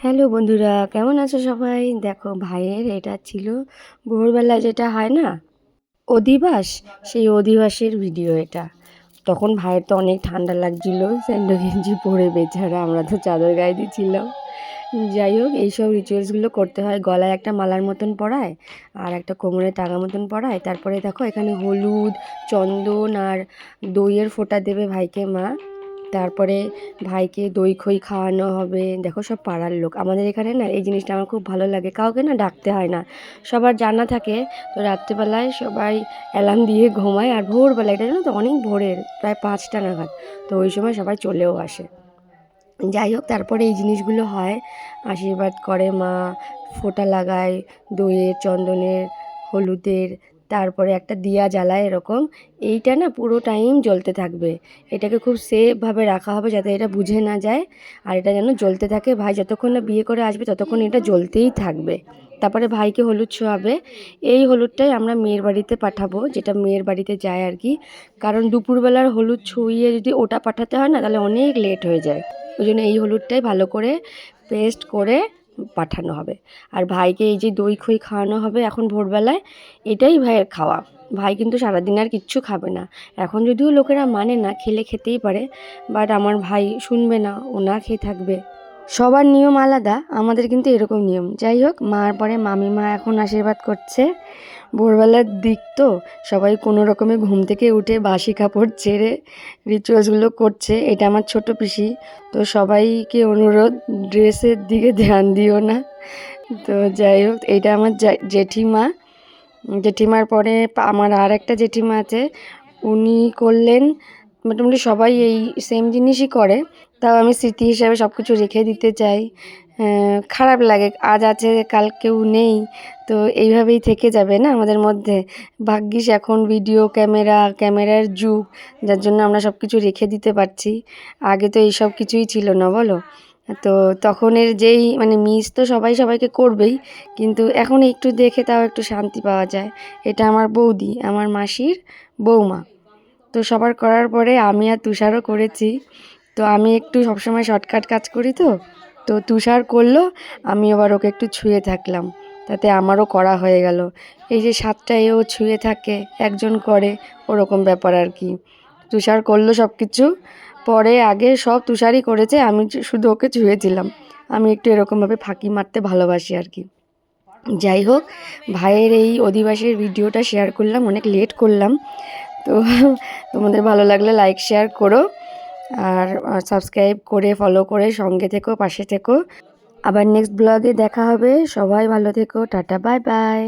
Hello বন্ধুরা, কেমন আছো সবাই? দেখো, ভাইয়ের এটা ছিল ভোরবেলা যেটা হয় না? অধিবাস? সেই অধিবাসের ভিডিও এটা। তখন ভাইয়ের তো অনেক ঠান্ডা লাগছিল, স্যান্ডো গেঞ্জি পরে বেচারা, আমরা তো চাদর গায়ে দিয়েছিলাম। যাই হোক, এইসব রিচুয়ালসগুলো করতে হয়। গলায় একটা মালার মতন পরায়, আর একটা কোমরে টাঙা মতন পরায়। তারপরে দেখো, এখানে হলুদ, চন্দন আর দইয়ের ফোঁটা দেবে ভাইকে মা। তারপরে ভাইকে দই খই খাওয়ানো হবে। দেখো সব পাড়ার লোক। আমাদের এখানে না এই জিনিসটা আমার খুব ভালো লাগে। কাউকে না ডাকতে হয় না। সবার জানা থাকে। তো রাত্রেবেলায় সবাই অ্যালার্ম দিয়ে ঘুমায়। আর ভোরবেলা, এটা জানো তো অনেক ভোরের, প্রায় পাঁচটা নাগাদ। তো ওই সময় সবাই চলেও আসে। যাই হোক, তারপরে এই জিনিসগুলো হয়। আশীর্বাদ করে মা, ফোঁটা লাগায় দইয়ের, চন্দনের, হলুদের তারপরে একটা দিয়া জ্বালায় এরকম, এইটা না পুরো টাইম জ্বলতে থাকবে। এটাকে খুব সেফভাবে রাখা হবে যাতে এটা বুঝে না যায়, আর এটা যেন জ্বলতে থাকে। ভাই যতক্ষণ না বিয়ে করে আসবে ততক্ষণ এটা জ্বলতেই থাকবে। তারপরে ভাইকে হলুদ ছোঁয়াবে এই হলুদটাই আমরা মেয়ের বাড়িতে পাঠাবো, যেটা মেয়ের বাড়িতে যায় আর কি। কারণ দুপুরবেলার হলুদ ছুঁয়ে যদি ওটা পাঠাতে হয় না, তাহলে অনেক লেট হয়ে যায়। ওই জন্য এই হলুদটাই ভালো করে পেস্ট করে পাঠানো হবে। আর ভাইকে এই যে দই খই খাওয়ানো হবে এখন ভোরবেলায়, এটাই ভাইয়ের খাওয়া। ভাই কিন্তু সারাদিন আর কিচ্ছু খাবে না। এখন যদিও লোকেরা মানে না, খেলে খেতেই পারে বাট আমার ভাই শুনবে না, ও না খেয়ে থাকবে। সবার নিয়ম আলাদা, আমাদের কিন্তু এরকম নিয়ম। যাই হোক, মার পরে মামিমা এখন আশীর্বাদ করছে। ভোরবেলার দিক তো, সবাই কোনো রকমে ঘুম থেকে উঠে বাসি কাপড় ছেড়ে রিচুয়ালসগুলো করছে। এটা আমার ছোট পিসি, তো সবাইকে অনুরোধ, ড্রেসের দিকে ধ্যান দিও না। তো যাই হোক, এটা আমার জেঠিমা। জেঠিমার পরে আমার আর একটা জেঠিমা আছে, উনি করলেন মোটামুটি সবাই এই সেম জিনিসই করে। তাও আমি স্মৃতি হিসাবে সব কিছু রেখে দিতে চাই। খারাপ লাগে, আজ আছে, কাল কেউ নেই, তো এইভাবেই থেকে যাবে না আমাদের মধ্যে। ভাগ্যিস এখন ভিডিও ক্যামেরা ক্যামেরার যুগ, যার জন্য আমরা সব কিছু রেখে দিতে পারছি। আগে তো এই সব কিছুই ছিল না, বলো? তো তখনের যেই মানে মিস তো সবাই সবাইকে করবেই, কিন্তু এখন একটু দেখে তাও একটু শান্তি পাওয়া যায়। এটা আমার বৌদি, আমার মাসির বৌমা। তো সবার করার পরে আমি আর তুষারও করেছি। তো আমি একটু সবসময় শর্টকাট কাজ করি তো। তো তুষার করল, আমি আবার ওকে একটু ছুঁয়ে থাকলাম। তাতে আমারও করা হয়ে গেল। এই যে সাতটা এও ছুঁয়ে থাকে, একজন করে, ওরকম ব্যাপার আর কি। তুষার করল সব কিছু পরে আগে সব তুষারই করেছে, আমি শুধু ওকে ছুঁয়েছিলাম আমি একটু এরকমভাবে ফাঁকি মারতে ভালোবাসি আর কি। যাই হোক, ভাইয়ের এই অধিবাসীর ভিডিওটা শেয়ার করলাম, অনেক লেট করলাম। তো তোমাদের ভালো লাগলে লাইক শেয়ার করো আর সাবস্ক্রাইব করে ফলো করে, সঙ্গে থেকো, পাশে থেকো। আবার নেক্সট ব্লগে দেখা হবে। সবাই ভালো থেকো। Tata bye bye